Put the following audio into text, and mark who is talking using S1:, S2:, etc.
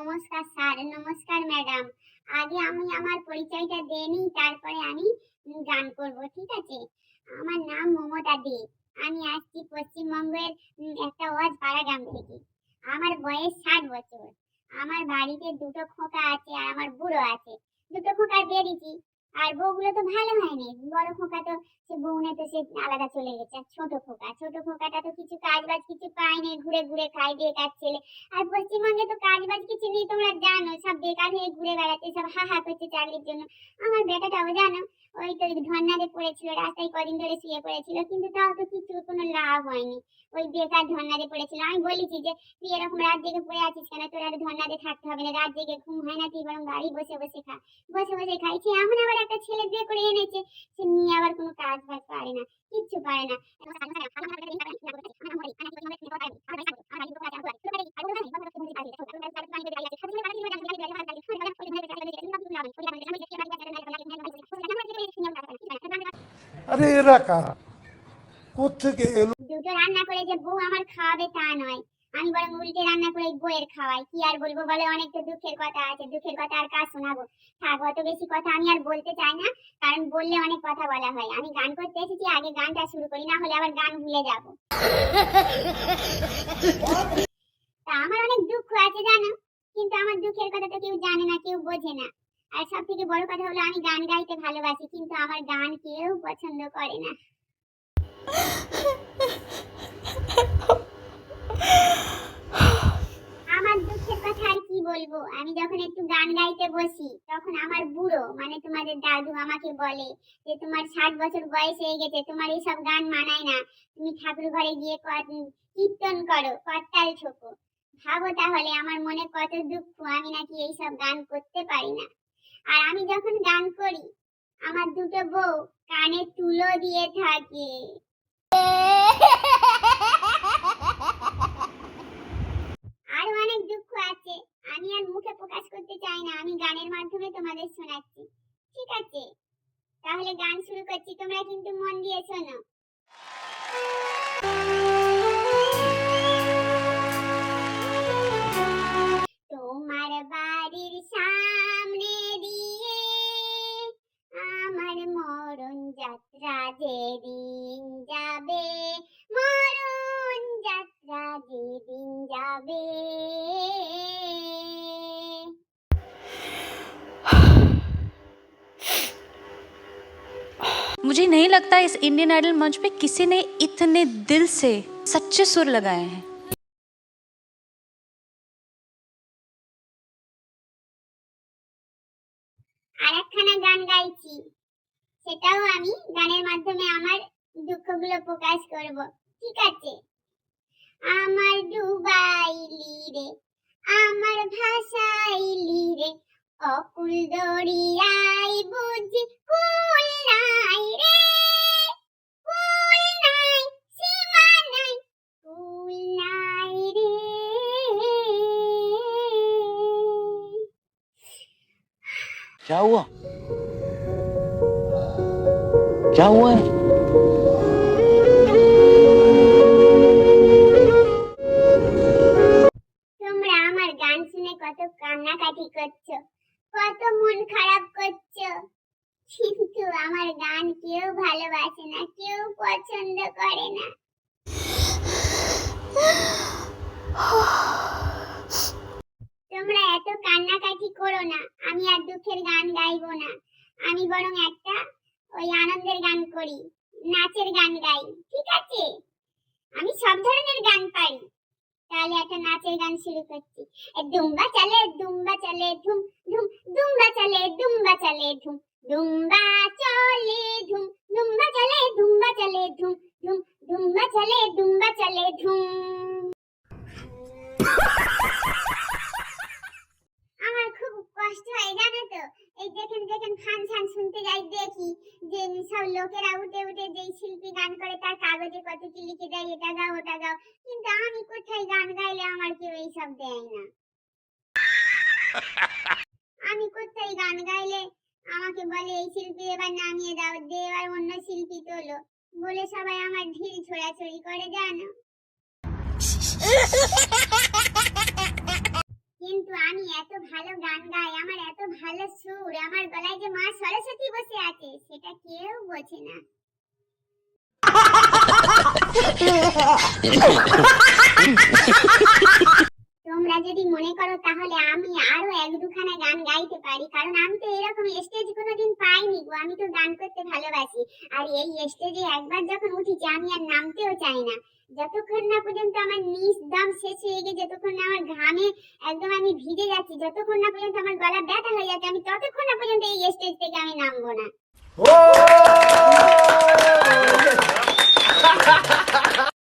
S1: নমস্কার স্যার, নমস্কার ম্যাডাম। আগে আমি আমার পরিচয়টা দিয়ে নিই, তারপরে আমি গান করব, ঠিক আছে? আমার নাম মমতা দে। আমি আসছি পশ্চিমবঙ্গের একটা ওয়াজ পাড়া গ্রাম থেকে। আমার বয়স ষাট বছর। আমার বাড়িতে দুটো খোকা আছে আর আমার বুড়ো আছে। দুটো খোকার বেরিয়েছি আর বউগুলো তো ভালো হয়নি। বড় খোকা তো, সে বউনে তো সে আলাদা চলে গেছে। আর ছোট খোকা, ছোট খোকাটা তো কিছু কাজ বাজ কিছু পায়নি, ঘুরে ঘুরে খাই বেকার ছেলে আর পশ্চিমবঙ্গে তো কাজ বাজ কিছু নেই, তোমরা জানো, সব বেকার হয়ে ঘুরে বেড়াচ্ছে, সব হা হা করছে চাকরির জন্য। আমার বেটাটাও জানো, ওই তো ধর্নাতে পড়েছিল, রাস্তায় কদিন ধরে শুয়ে পড়েছিল, কিন্তু তাও তো কিছু, কোনো লাভ হয়নি। ওই বেকার ধর্নাতে পড়েছিল। আমি বলেছি যে, তুই এরকম রাত জেগে পড়ে আছিস কেন? তোর আর ধর্নাতে থাকতে হবে না। রাত জেগে ঘুম হয় না, তুই বরং বাড়ি বসে বসে খা। বসে বসে খাইছে এমন আবার একটা ছেলে বিয়ে করে এনেছে সে নিয়ে আবার কোনো কাজ বাজ পারে না কিচ্ছু পারে না
S2: আরে এরা কারা কোথেকে এলো
S1: দুটো রান্না করে যে বউ আমার খাওয়াবে তা নয় আমি বরং উল্টে রান্না করে ওই বউয়ের খাওয়াই কি আর বলব বলে? অনেক তো দুঃখের কথা আছে। দুঃখের কথা আর কাজ শোনাবো? থাক, অত বেশি কথা আমি আর বলতে চাই না, কারণ বললে অনেক কথা বলা হয়। আমি গান করতে এসেছি, আগে গানটা শুরু করি, না হলে আবার গান ভুলে যাব। তা আমার অনেক দুঃখ আছে, জানো? কিন্তু আমার দুঃখের কথা তো কেউ জানে না, কেউ বোঝে না। আর সব থেকে বড় কথা হলো, আমি গান গাইতে ভালোবাসি, কিন্তু আমার গান কেউ পছন্দ করে না আমার দুঃখের কথা আর কি বলব? আমি যখন একটু গান গাইতে বসি, তখন আমার বুড়ো মানে তোমাদের দাদু আমাকে বলে যে, তোমার ষাট বছর বয়স হয়ে গেছে, তোমার এইসব গান মানায় না। তুমি ঠাকুর ঘরে গিয়ে কীর্তন করো, করতাল ঠোকো। ভাবো তাহলে, আমার মনে কত দুঃখ, আমি নাকি এইসব গান করতে পারি না। আর আমি যখন গান করি, আমার দুটো বউ কানে তুলো দিয়ে থাকে আরও অনেক দুঃখ আছে আমি আর মুখে প্রকাশ করতে চাই না, আমি গানের মাধ্যমে তোমাদের শোনাচ্ছি। ঠিক আছে? তাহলে গান শুরু করছি, তোমরা কিন্তু মন দিয়ে শোনো।
S3: मुझे नहीं लगता इस इंडियन आइडल मंच पे किसी ने इतने दिल से सच्चे सुर लगाए हैं
S1: আর একখানা গান গাইছি সেটাও আমি গানের মাধ্যমে আমার দুঃখগুলো প্রকাশ করব ঠিক আছে আমার ডুবাইলি রে আমার ভাষাইলি রে অকুল দরিয়াই
S4: क्या हुआ क्या हुआ है
S1: তোমরা আমার গান শুনে কত কান্নাকাটি করছো কত মন খারাপ করছো কিন্তু আমার গান কেউ ভালোবাসে না কেউ পছন্দ করে না তোমরা এত কান্নাকাটি করো না, আমি আর দুঃখের গান গাইবো না। আমি বরং একটা ওই আনন্দের গান করি, নাচের গান গাই, ঠিক আছে? আমি সব ধরনের গান পারি। তাহলে একটা নাচের গান শুরু করছি। দুম্বা চলে দুম্বা চলে ধুম ধুম, দুম্বা চলে দুম্বা চলে ধুম, দুম্বা চলে ধুম, দুম্বা চলে দুম্বা চলে ধুম ধুম, দুম্বা চলে দুম্বা চলে ধুম আমার খুব কষ্ট হয় জানো তো এই যেখানে যেখানে ফাংশন শুনতে যাই দেখি যে সব লোকেরা উঠে উঠে যেই শিল্পী গান করে তার কাগজে কত কি লিখে দেয়, এটা গাও, ওটা গাও। কিন্তু আমি কোথায় গান গাইলে আমার কেউ এইসব দেয় না? আমি কোথায় গান গাইলে আমাকে বলে, এই শিল্পী, এবার নামিয়ে দাও, দে, এবার অন্য শিল্পী তোলো। বলে সবাই আমার ঢিল ছোড়াছড়ি করে, জানো কিন্তু আমি এত ভালো গান গাই আমার এত ভালো সুর, আমার গলায় যে মা সরস্বতী বসে আছে, সেটা কেউ বোঝে না। তোমরা যদি মনে করো তাহলে আমি আরও এক দুখানা গান গাইতে পারি, কারণ আমি তো এরকম স্টেজ কোনোদিন গো আমি তো গান করতে ভালোবাসি। আর এই স্টেজে একবার যখন উঠেছি আমি আর নামতেও চাই না। যতক্ষণ না পর্যন্ত আমার নিঃ দাম শেষ হয়ে গিয়ে যতক্ষণ না আমার ঘামে একদম আমি ভিজে যাচ্ছি যতক্ষণ না পর্যন্ত আমার গলা ব্যথা হয়ে যাচ্ছে আমি ততক্ষণ না পর্যন্ত এই স্টেজ থেকে আমি নামবো না।